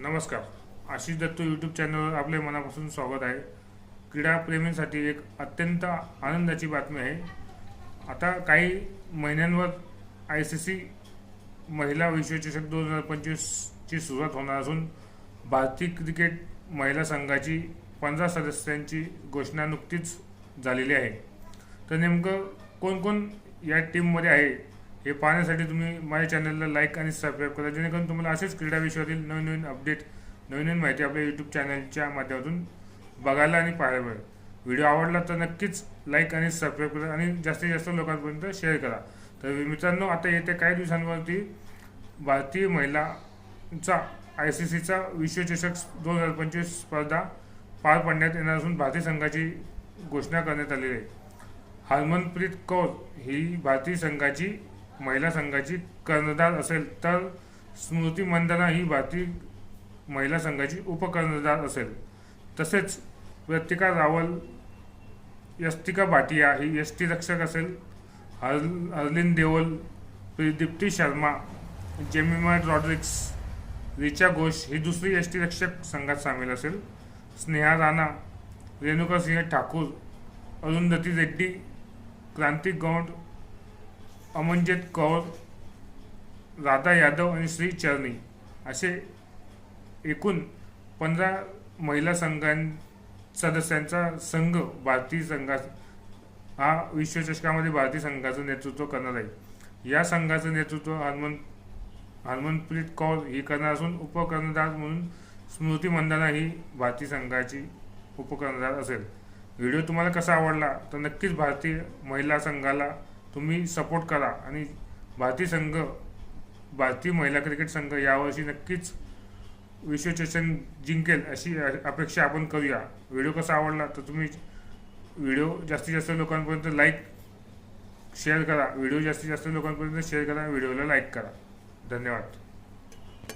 नमस्कार. आशिष दत्त यूट्यूब चॅनलवर आपले मनापासून स्वागत आहे. क्रीडाप्रेमींसाठी एक अत्यंत आनंदाची बातमी आहे. आता काही महिन्यांवर आय सी सी महिला विश्वचषक दोन हजार पंचवीसची सुरुवात होणार असून भारतीय क्रिकेट महिला संघाची पंधरा सदस्यांची घोषणा नुकतीच झालेली आहे. तर नेमकं कोण कोण या टीममध्ये आहे? हे पाहण्यासाठी तुम्ही माझ्या चॅनलला लाईक आणि सबस्क्राईब करा. जेणेकरून तुम्हाला असेच क्रीडाविषयातील नवीन नवीन अपडेट नवीन नवीन माहिती आपल्या यूट्यूब चॅनलच्या माध्यमातून बघायला आणि पाहायला मिळेल. व्हिडिओ आवडला तर नक्कीच लाईक आणि सबस्क्राईब करा आणि जास्तीत जास्त लोकांपर्यंत शेअर करा. तर मित्रांनो आता येत्या काही दिवसांवरती भारतीय महिलांचा आय सी सीचा विश्वचषक दोन हजार पंचवीस स्पर्धा पार पाडण्यात येणार असून भारतीय संघाची घोषणा करण्यात आलेली आहे. हरमनप्रीत कौर ही भारतीय संघाची महिला संघाची कर्णधार असेल तर स्मृती मंदना ही भारतीय महिला संघाची उपकर्णधार असेल. तसेच प्रतिका रावल यस्तिका भाटिया ही यष्टी रक्षक असेल. हर हरलिन देओल दीप्ती शर्मा जेमिमा रॉड्रिक्स रिचा घोष ही दुसरी यष्टी रक्षक संघात सामील असेल. स्नेहा राणा रेणुका सिंह ठाकूर अरुंधती रेड्डी क्रांती गौंड अमनजीत कौर राधा यादव आणि श्री चरणी असे एकूण पंधरा महिला संघां सदस्यांचा संघ भारतीय संघा हा विश्वचषकामध्ये भारतीय संघाचं नेतृत्व करणार आहे. या संघाचं नेतृत्व हरमन हरमनप्रीत कौर ही करणार असून उपकर्णधार म्हणून स्मृती मंदाना ही भारतीय संघाची उपकर्णधार असेल. व्हिडिओ तुम्हाला कसा आवडला? तर नक्कीच भारतीय महिला संघाला तुम्ही सपोर्ट करा. आणि भारतीय संघ भारतीय महिला क्रिकेट संघ यावर्षी नक्कीच विश्वचषक जिंकेल अशी अपेक्षा आपण करूया. व्हिडिओ कसा आवडला तर तुम्ही व्हिडिओ जास्तीत जास्त लोकांपर्यंत लाईक शेअर करा. व्हिडिओ जास्तीत जास्त लोकांपर्यंत शेअर करा. व्हिडिओला लाईक करा. धन्यवाद.